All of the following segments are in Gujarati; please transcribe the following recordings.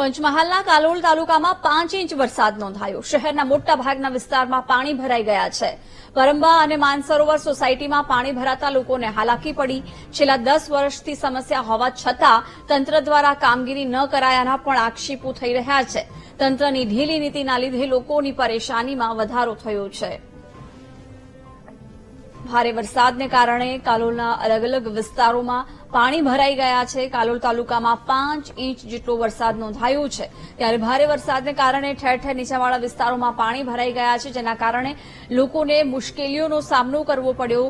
પંચમહાલના કાલોલ તાલુકામાં પાંચ ઇંચ વરસાદ નોંધાયો. શહેરના મોટા ભાગના વિસ્તારમાં પાણી ભરાઈ ગયા છે. પરંબા અને માનસરોવર સોસાયટીમાં પાણી ભરાતા લોકોને હાલાકી પડી. છેલ્લા દસ વર્ષથી સમસ્યા હોવા છતાં તંત્ર દ્વારા કામગીરી ન કરાયાના પણ આક્ષેપો થઈ રહ્યા છે. તંત્રની ઢીલી નીતિના લીધે લોકોની પરેશાનીમાં વધારો થયો છે. ભારે વરસાદને કારણે કાલોલના અલગ અલગ વિસ્તારોમાં પાણી ભરાઈ ગયા છે. કાલોલ તાલુકામાં પાંચ ઇંચ જેટલો વરસાદ નોંધાયો છે. ત્યારે ભારે વરસાદને કારણે ઠેર ઠેર નીચાણવાળા વિસ્તારોમાં પાણી ભરાઈ ગયા છે, જેના કારણે લોકોને મુશ્કેલીઓનો સામનો કરવો પડ્યો.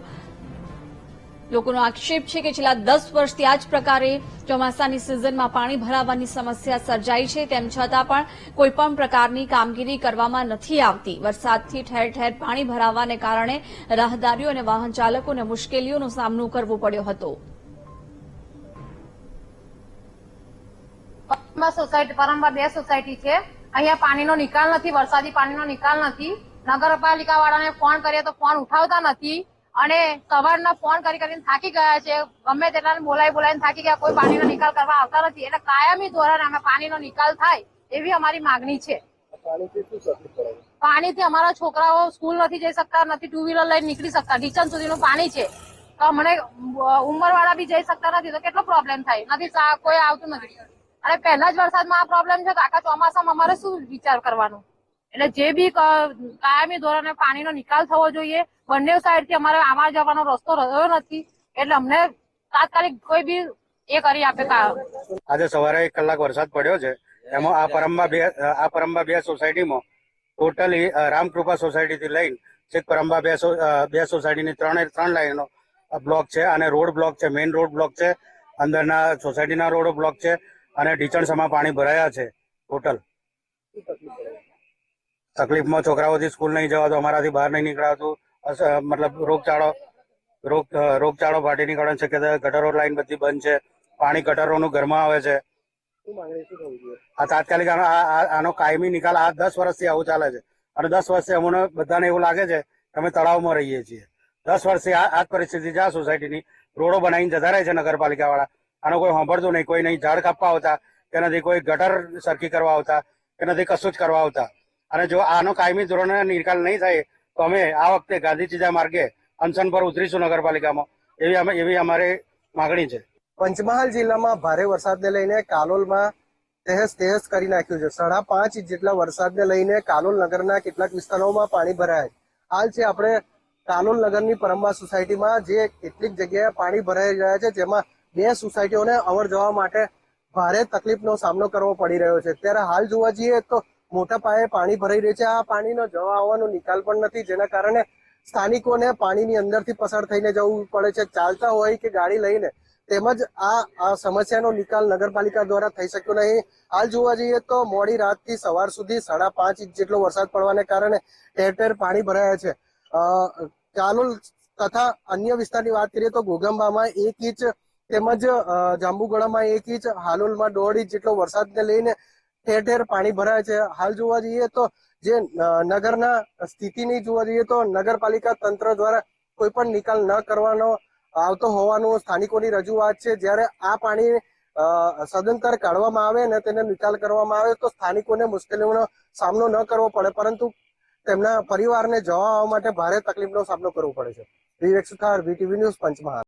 લોકોનો આક્ષેપ છે કે છેલ્લા દસ વર્ષથી આ જ પ્રકારે ચોમાસાની સિઝનમાં પાણી ભરાવાની સમસ્યા સર્જાઈ છે. તેમ છતાં પણ કોઈપણ પ્રકારની કામગીરી કરવામાં નથી આવતી. વરસાદથી ઠેર ઠેર પાણી ભરાવાને કારણે રાહદારીઓ અને વાહન ચાલકોને મુશ્કેલીઓનો સામનો કરવો પડ્યો હતો. સોસાયટી પરંપરા બે સોસાયટી છે. અહીંયા પાણીનો નિકાલ નથી, વરસાદી પાણીનો નિકાલ નથી. નગરપાલિકા વાળાને ફોન કરીએ તો ફોન ઉઠાવતા નથી. અને સવારના ફોન કરી કરીને થાકી ગયા છે. ગમે તેટલાને બોલાવી બોલાવીને થાકી ગયા કોઈ પાણીનો નિકાલ કરવા આવતા નથી. એટલે કાયમી ધોરણે અમે પાણીનો નિકાલ થાય એવી અમારી માંગણી છે. પાણીથી અમારા છોકરાઓ સ્કૂલ નથી જઈ શકતા નથી ટુ વ્હીલર લઈને નીકળી શકતા. કિચન સુધીનું પાણી છે. તો મને ઉંમરવાળા બી જઈ શકતા નથી તો કેટલો પ્રોબ્લેમ થાય? નથી કોઈ આવતું નથી. અને પહેલા જ વરસાદમાં આ પ્રોબ્લેમ છે તો આખા ચોમાસામાં અમારે શું વિચાર કરવાનો? એટલે જે બી કાયમી ધોરણે પાણીનો નિકાલ થવો જોઈએ. બંને સાઈડથી અમારે આવા જવાનો રસ્તો રહ્યો નથી. એટલે અમને તાત્કાલિક કોઈ બી એ કરી આપે આજે સવારે એક કલાક વરસાદ પડ્યો છે. એમાં આ પરંબા બે, આ પરંબા બે સોસાયટીમાં ટોટલી રામકૃપા સોસાયટી થી લઈને છેક પરંબા બે બે સોસાયટીની ત્રણે, ત્રણ લાઈનો બ્લોક છે અને રોડ બ્લોક છે મેઇન રોડ બ્લોક છે. અંદરના સોસાયટીના રોડ બ્લોક છે અને ઢીચણસામાં પાણી ભરાયા છે ટોટલ. તકલીફમાં છોકરાઓથી સ્કૂલ નહીં જવાતું અમારાથી બહાર નહીં નીકળાતું. મતલબ રોગચાળો, રોગ રોગચાળો ફાટી નીકળવાની શક્યતા ગટરો લાઈન બધી બંધ છે. પાણી ગટરોનું ઘરમાં આવે છે. આ તાત્કાલિક આનો કાયમી નિકાલ આ દસ વર્ષથી આવું ચાલે છે. અને દસ વર્ષથી અમને બધાને એવું લાગે છે કે અમે તળાવમાં રહીએ છીએ. દસ વર્ષથી આ જ પરિસ્થિતિ છે આ સોસાયટીની રોડો બનાવીને જતા રહે છે નગરપાલિકા વાળા આનો કોઈ સાંભળતું નહીં, કોઈ નહીં. ઝાડ કાપવા આવતા, કે નથી કોઈ ગટર સરખી કરવા આવતા, કે નથી કશું જ કરવા આવતા. અને જો આનો કાયમી ધોરણે નિકાલ નહીં થાય, તો અમે આ વખતે ગાંધી ચીજા માર્ગે અનશન પર ઉતરીશું નગરપાલિકામાં. એવી અમે, એવી અમારી માગણી છે. પંચમહાલ જિલ્લામાં ભારે વરસાદને લઈને કાલોલમાં તહેસ તહેસ કરી નાખ્યું છે. સાડા પાંચ ઇંચ જેટલા વરસાદને લઈને કાલોલ નગરના કેટલાક વિસ્તારોમાં પાણી ભરાયા છે. હાલ છે આપણે કાલોલ નગરની પરંબા સોસાયટીમાં જે કેટલીક જગ્યાએ પાણી ભરાઈ રહ્યા છે, જેમાં બે સોસાયટીઓને અવર જવા માટે ભારે તકલીફનો સામનો કરવો પડી રહ્યો છે. ત્યારે હાલ જોવા જઈએ તો મોટા પાયે પાણી ભરાઈ રહ્યું છે. આ પાણીનો જવા આવવાનો નિકાલ પણ નથી. જેના કારણે સ્થાનિકોને પાણીની અંદરથી પસાર થઈને જવું પડે છે. ચાલતા હોય કે ગાડી લઈને, તેમજ આ સમસ્યાનો નિકાલ નગરપાલિકા દ્વારા થઈ શક્યો નહીં. હાલ જોવા જઈએ તો મોડી રાતથી સવાર સુધી સાડા પાંચ ઇંચ જેટલો વરસાદ પડવાને કારણે ઠેર ઠેર પાણી ભરાયા છે. કાલોલ તથા અન્ય વિસ્તારની વાત કરીએ તો ગોગંબામાં એક ઇંચ તેમજ જાંબુગોળામાં એક ઇંચ, હાલોલમાં દોઢ ઇંચ જેટલો વરસાદને લઈને ઠેર ઠેર પાણી ભરાય છે. હાલ જોવા જઈએ તો જે નગરના સ્થિતિની જોવા જઈએ તો નગરપાલિકા તંત્ર દ્વારા કોઈ પણ નિકાલ ન કરવાનો, આવતો હોવાનું સ્થાનિકોની રજૂઆત છે. જ્યારે આ પાણી સદંતર કાઢવામાં આવે ને તેને નિકાલ કરવામાં આવે તો સ્થાનિકોને મુશ્કેલીઓનો સામનો ન કરવો પડે. પરંતુ તેમના પરિવારને જવા માટે ભારે તકલીફનો સામનો કરવો પડે છે. Vivek Suthar, VTV news, Panchmahal.